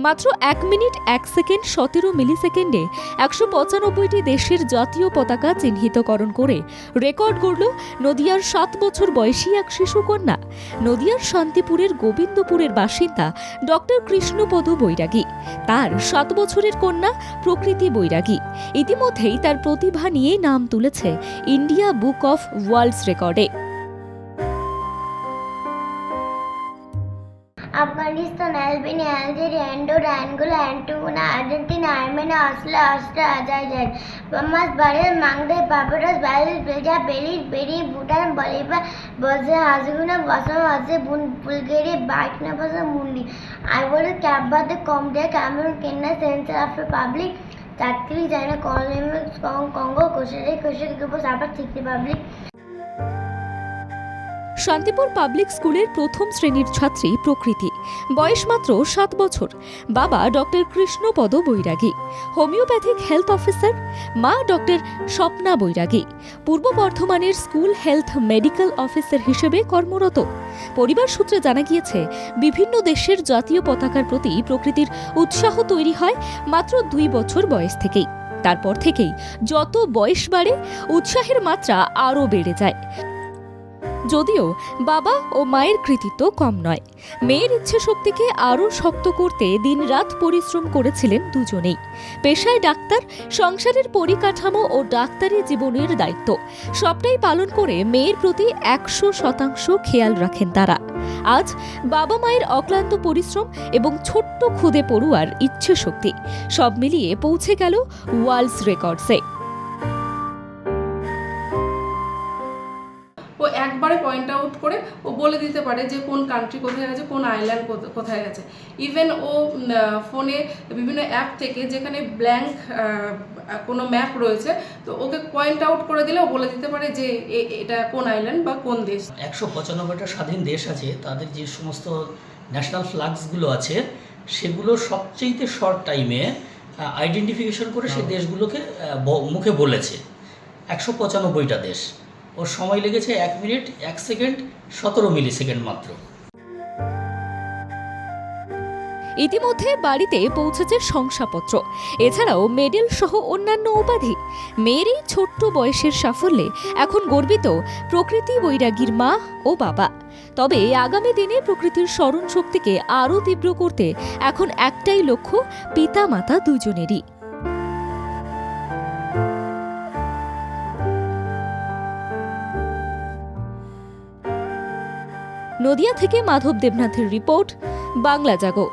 মাত্র এক মিনিট, এক সেকেন্ড, সতেরো মিলি সেকেন্ডে একশো পঁচানব্বইটি দেশের জাতীয় পতাকা চিহ্নিতকরণ করে রেকর্ড গড়ল নদিয়ার সাত বছর বয়সী এক শিশুকন্যা। নদিয়ার শান্তিপুরের গোবিন্দপুরের বাসিন্দা ডক্টর কৃষ্ণপদ বৈরাগী। তার সাত বছরের কন্যা প্রকৃতি বৈরাগী। ইতিমধ্যেই তার প্রতিভা নিয়ে নাম তুলেছে ইন্ডিয়া বুক অফ ওয়ার্ল্ডস রেকর্ডে। Afghanistan Albania Algeria Andorra Angola antenna Argentina Armenia Australia Austria Azerbaijan Bahamas Bahrain Bangladesh Barbados Belize Belgium Belize বেরি Bhutan Bolivia Bosnia Herzegovina Bosnia হাজে Bulgaria Burkina Faso মুন্ডি Ivory Cape Verde Cambodia Cameroon Kenya Central Africa Republic চাকরি China Colombia Congo Costa Rica Costa Rica South Africa Republic Shantipur public স্কুলের প্রথম শ্রেণির ছাত্রী প্রকৃতি। বয়স মাত্র সাত বছর। বাবা doctor Krishnapada Bairagi. Homeopathic health officer. মা ডক্টর স্বপ্না বৈরাগী। পূর্ব বর্ধমানের স্কুল হেলথ মেডিকেল অফিসার হিসেবে কর্মরত। পরিবার সূত্রে জানা গিয়েছে, বিভিন্ন দেশের জাতীয় পতাকার প্রতি প্রকৃতির উৎসাহ তৈরি হয় মাত্র দুই বছর বয়স থেকেই। তারপর থেকেই যত বয়স বাড়ে, উৎসাহের মাত্রা আরও বেড়ে যায়। যদিও বাবা ও মায়ের কৃতিত্ব কম নয়। মেয়ের ইচ্ছে শক্তিকে আরও শক্ত করতে দিনরাত পরিশ্রম করেছিলেন দুজনেই। পেশায় ডাক্তার, সংসারের পরিকাঠামো ও ডাক্তারি জীবনের দায়িত্ব। সবটাই পালন করে মেয়ের প্রতি একশো শতাংশ খেয়াল রাখেন তারা। আজ বাবা মায়ের অক্লান্ত পরিশ্রম এবং ছোট্ট খুদে পড়ুয়ার ইচ্ছে শক্তি সব মিলিয়ে পৌঁছে গেল ওয়ার্ল্ডস রেকর্ডসে। একবারে পয়েন্ট আউট করে ও বলে দিতে পারে যে কোন কান্ট্রি কোথায় আছে কোন আইল্যান্ড কোথায় আছে ইভেন ও ফোনে বিভিন্ন অ্যাপ থেকে যেখানে ব্ল্যাঙ্ক কোনো ম্যাপ রয়েছে তো ওকে পয়েন্ট আউট করে দিলে ও বলে দিতে পারে যে এ- এটা কোন আইল্যান্ড বা কোন দেশ। একশো পঁচানব্বইটা স্বাধীন দেশ আছে তাদের যে সমস্ত ন্যাশনাল ফ্ল্যাগসগুলো আছে সেগুলো সবচেয়ে শর্ট টাইমে আইডেন্টিফিকেশন করে সেই দেশগুলোকে মুখে বলেছে। একশো পঁচানব্বইটা দেশ। ওর সময় লেগেছে এক মিনিট, এক সেকেন্ড, সতেরো মিলি সেকেন্ড মাত্র। ইতিমধ্যে বাড়িতে পৌঁছেছে শংসাপত্র। এছাড়াও মেডেল সহ অন্যান্য উপাধি। মেয়ের এই ছোট্ট বয়সের সাফল্যে এখন গর্বিত প্রকৃতি বৈরাগীর মা ও বাবা। তবে আগামী দিনে প্রকৃতির স্মরণ শক্তিকে আরও তীব্র করতে এখন একটাই লক্ষ্য পিতা মাতা দুজনেরই। নদিয়া থেকে মাধব দেবনাথের রিপোর্ট বাংলা জাগো।